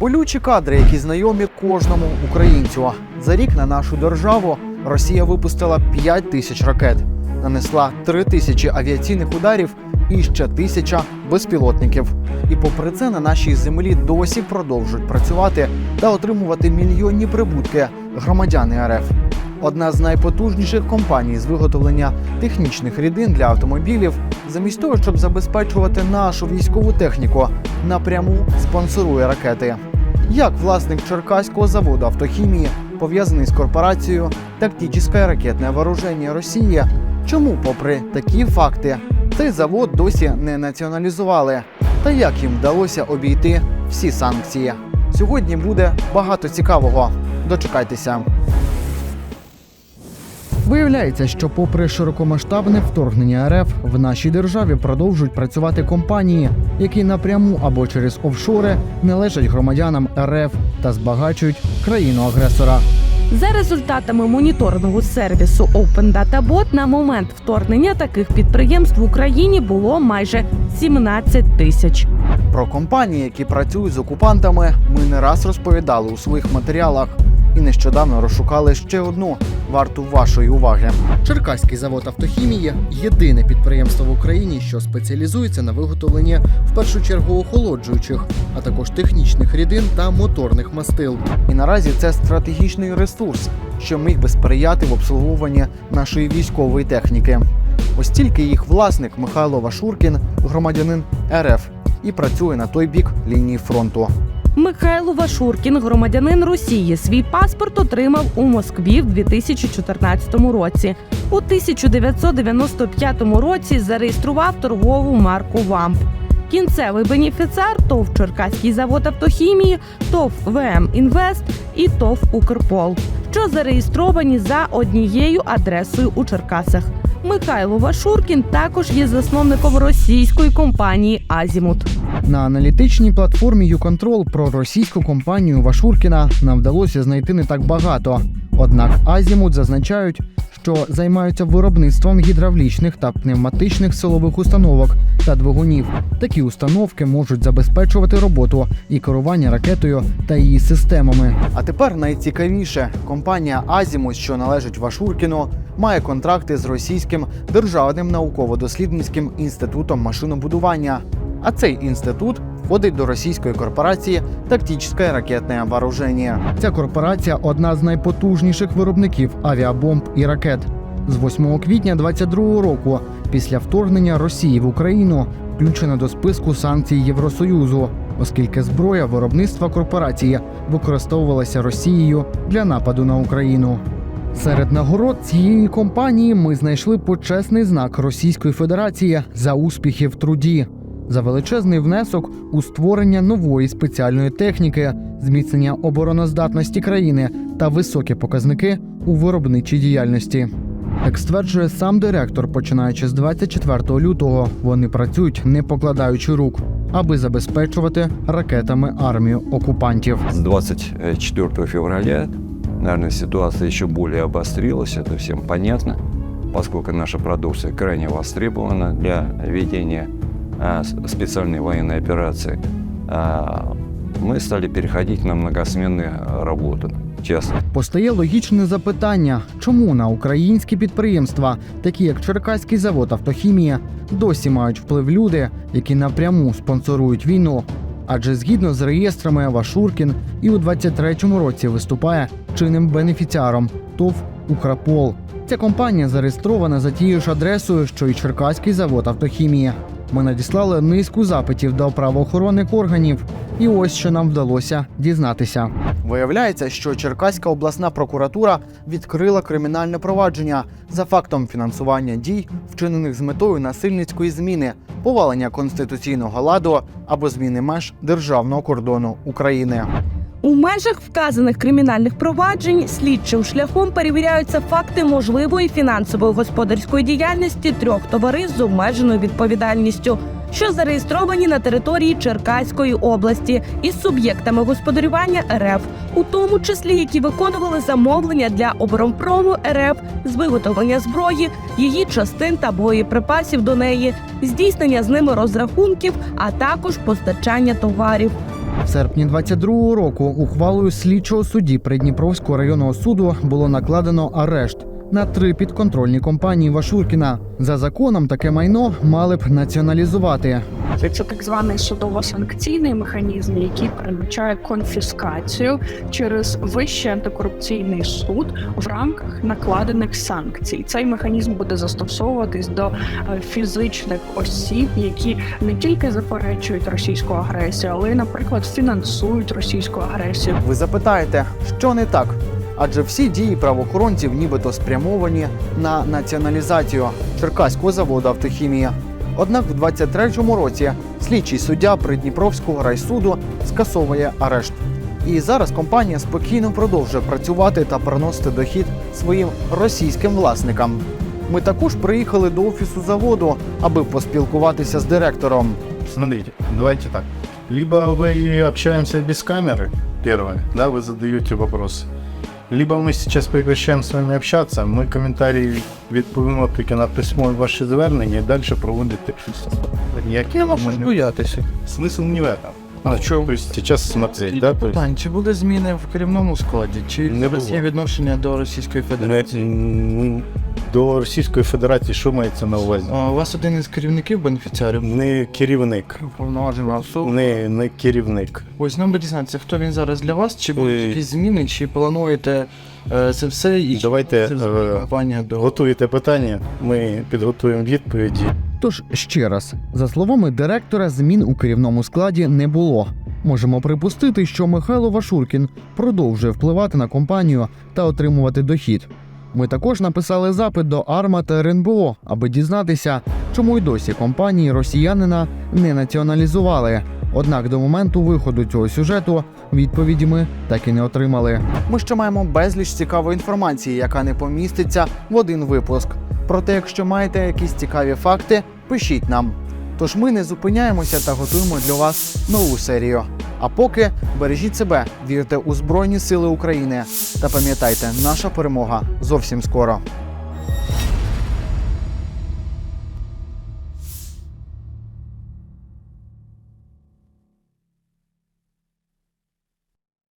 Болючі кадри, які знайомі кожному українцю. За рік на нашу державу Росія випустила 5 тисяч ракет, нанесла 3 тисячі авіаційних ударів і ще тисяча безпілотників. І попри це на нашій землі досі продовжують працювати та отримувати мільйонні прибутки громадяни РФ. Одна з найпотужніших компаній з виготовлення технічних рідин для автомобілів, замість того, щоб забезпечувати нашу військову техніку, напряму спонсорує ракети. Як власник Черкаського заводу автохімії пов'язаний з корпорацією «Тактичне ракетне вооруження Росії? Чому, попри такі факти, цей завод досі не націоналізували? Та як їм вдалося обійти всі санкції? Сьогодні буде багато цікавого. Дочекайтеся. Виявляється, що, попри широкомасштабне вторгнення РФ, в нашій державі продовжують працювати компанії, які напряму або через офшори належать громадянам РФ та збагачують країну-агресора. За результатами моніторингу сервісу Open Data Bot на момент вторгнення таких підприємств в Україні було майже 17 тисяч. Про компанії, які працюють з окупантами, ми не раз розповідали у своїх матеріалах і нещодавно розшукали ще одну варту вашої уваги. Черкаський завод автохімії єдине підприємство в Україні, що спеціалізується на виготовленні в першу чергу охолоджуючих, а також технічних рідин та моторних мастил. І наразі це стратегічний ресурс, що міг би сприяти в обслуговуванні нашої військової техніки. Ось тільки їх власник Михайло Вашуркін, громадянин РФ, і працює на той бік лінії фронту. Михайло Вашуркін, громадянин Росії, свій паспорт отримав у Москві в 2014 році. У 1995 році зареєстрував торгову марку ВАМП. Кінцевий бенефіціар ТОВ Черкаський завод автохімії, ТОВ ВМ Інвест і ТОВ Укрпол, що зареєстровані за однією адресою у Черкасах. Михайло Вашуркін також є засновником російської компанії Азімут. На аналітичній платформі YouControl про російську компанію Вашуркіна нам вдалося знайти не так багато. Однак Азімут зазначають, що займаються виробництвом гідравлічних та пневматичних силових установок та двигунів. Такі установки можуть забезпечувати роботу і керування ракетою та її системами. А тепер найцікавіше: компанія Азімут, що належить Вашуркіну, має контракти з російським державним науково-дослідницьким інститутом машинобудування. А цей інститут входить до російської корпорації «Тактичне ракетне вооруження». Ця корпорація одна з найпотужніших виробників авіабомб і ракет. З 8 квітня 22 року, після вторгнення Росії в Україну, включена до списку санкцій Євросоюзу, оскільки зброя виробництва корпорації використовувалася Росією для нападу на Україну. Серед нагород цієї компанії ми знайшли почесний знак Російської Федерації за успіхи в труді, за величезний внесок у створення нової спеціальної техніки, зміцнення обороноздатності країни та високі показники у виробничій діяльності. Як стверджує сам директор, починаючи з 24 лютого, вони працюють не покладаючи рук, аби забезпечувати ракетами армію окупантів. 24 февраля, наверное, ситуация еще более обострилась, это всем понятно, поскольку наша продукция крайне востребована для ведения специальной военной операции. Мы стали переходить на многосменную работу, честно. Постає логічне запитання, чому на українські підприємства, такі як Черкаський завод автохімія, досі мають вплив люди, які напряму спонсорують війну. Адже згідно з реєстрами Вашуркін і у 23-му році виступає чинним бенефіціаром ТОВ Украпол. Ця компанія зареєстрована за тією ж адресою, що й Черкаський завод автохімія. Ми надіслали низку запитів до правоохоронних органів, і ось що нам вдалося дізнатися. Виявляється, що Черкаська обласна прокуратура відкрила кримінальне провадження за фактом фінансування дій, вчинених з метою насильницької зміни, повалення конституційного ладу або зміни меж державного кордону України. У межах вказаних кримінальних проваджень слідчим шляхом перевіряються факти можливої фінансової господарської діяльності трьох товариств з обмеженою відповідальністю, що зареєстровані на території Черкаської області із суб'єктами господарювання РФ, у тому числі які виконували замовлення для оборонпрому РФ з виготовлення зброї, її частин та боєприпасів до неї, здійснення з ними розрахунків, а також постачання товарів. В серпні 22-го року ухвалою слідчого судді Придніпровського районного суду було накладено арешт на три підконтрольні компанії Вашуркіна. За законом таке майно мали б націоналізувати. Це так званий судово-санкційний механізм, який передбачає конфіскацію через вищий антикорупційний суд в рамках накладених санкцій. Цей механізм буде застосовуватись до е, фізичних осіб, які не тільки заперечують російську агресію, але й, наприклад, фінансують російську агресію. Ви запитаєте, що не так? Адже всі дії правоохоронців нібито спрямовані на націоналізацію Черкаського заводу автохімія. Однак в 23-му році слідчий суддя Придніпровського райсуду скасовує арешт. І зараз компанія спокійно продовжує працювати та приносити дохід своїм російським власникам. Ми також приїхали до офісу заводу, аби поспілкуватися з директором. Смотрите, давайте так. Либо вы общаемся без камеры, первое, да, вы задаете вопросы. Либо мы сейчас прекращаем с вами общаться, ми коментарі відповімо тільки на письмо ваші звернення і далі проводити Ніякі боятися. Смисл не в этом. А чому? То есть сейчас смотреть, да? Питань, чи були зміни в керівному складі, чи Не було. є відношення до Російської Федерації? м, до Російської Федерації що мається на увазі? А, У вас один із керівників бенефіціарів Не керівник, повноважив особу. не, не керівник. Ось нам би дізнатися, хто він зараз для вас, чи будуть Ой. якісь зміни, чи плануєте е, це все і Давайте е, компанія до готуєте питання, ми підготуємо відповіді. Тож ще раз, за словами директора, змін у керівному складі не було. Можемо припустити, що Михайло Вашуркін продовжує впливати на компанію та отримувати дохід. Ми також написали запит до Арма та РНБО, аби дізнатися, чому й досі компанії росіянина не націоналізували. Однак до моменту виходу цього сюжету відповіді ми так і не отримали. Ми ще маємо безліч цікавої інформації, яка не поміститься в один випуск. Проте, якщо маєте якісь цікаві факти, пишіть нам. Тож ми не зупиняємося та готуємо для вас нову серію. А поки бережіть себе, вірте у Збройні Сили України та пам'ятайте, наша перемога зовсім скоро.